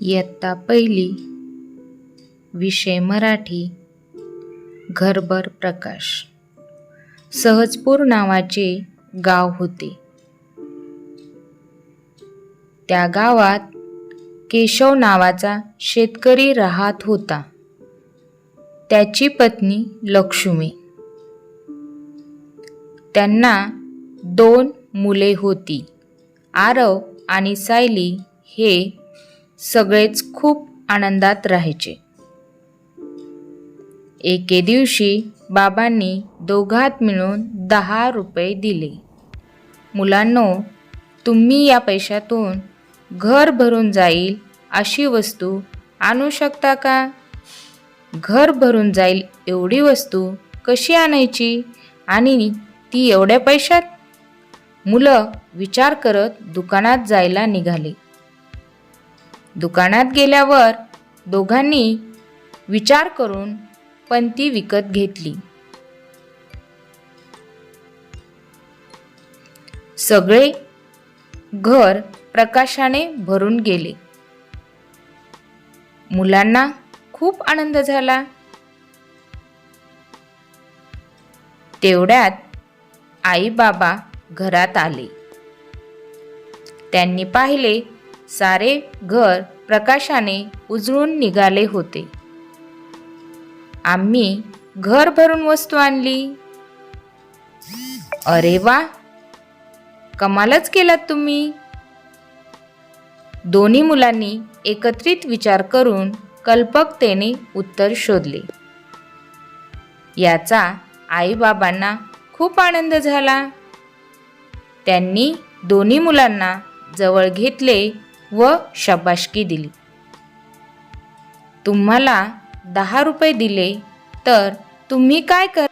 इयत्ता पहिली. विषय मराठी. घरभर प्रकाश. सहजपूर नावाचे गाव होते. त्या गावात केशव नावाचा शेतकरी राहत होता. त्याची पत्नी लक्ष्मी. त्यांना दोन मुले होती. आरव आणि सायली हे सगळेच खूप आनंदात राहायचे. एके दिवशी बाबांनी दोघात मिळून दहा रुपये दिले. मुलांनो तुम्ही या पैशातून घर भरून जाईल अशी वस्तू आणू शकता का? घर भरून जाईल एवढी वस्तू कशी आणायची आणि ती एवढ्या पैशात? मुलं विचार करत दुकानात जायला निघाले. दुकानात गेल्यावर दोघांनी विचार करून पंती विकत घेतली. सगळे घर प्रकाशाने भरून गेले. मुलांना खूप आनंद झाला. तेवढ्यात आई बाबा घरात आले. त्यांनी पाहिले सारे घर प्रकाशाने उजळून निघाले होते. आम्ही घर भरून वस्तू आणली. अरे वा! कमालच केलात तुम्ही. दोन्ही मुलांनी एकत्रित विचार करून कल्पकतेने उत्तर शोधले. याचा आईबाबांना खूप आनंद झाला. त्यांनी दोन्ही मुलांना जवळ घेतले व शाबाशकी दिली. तुम्हाला दहा रुपये दिले तर तुम्ही काय कर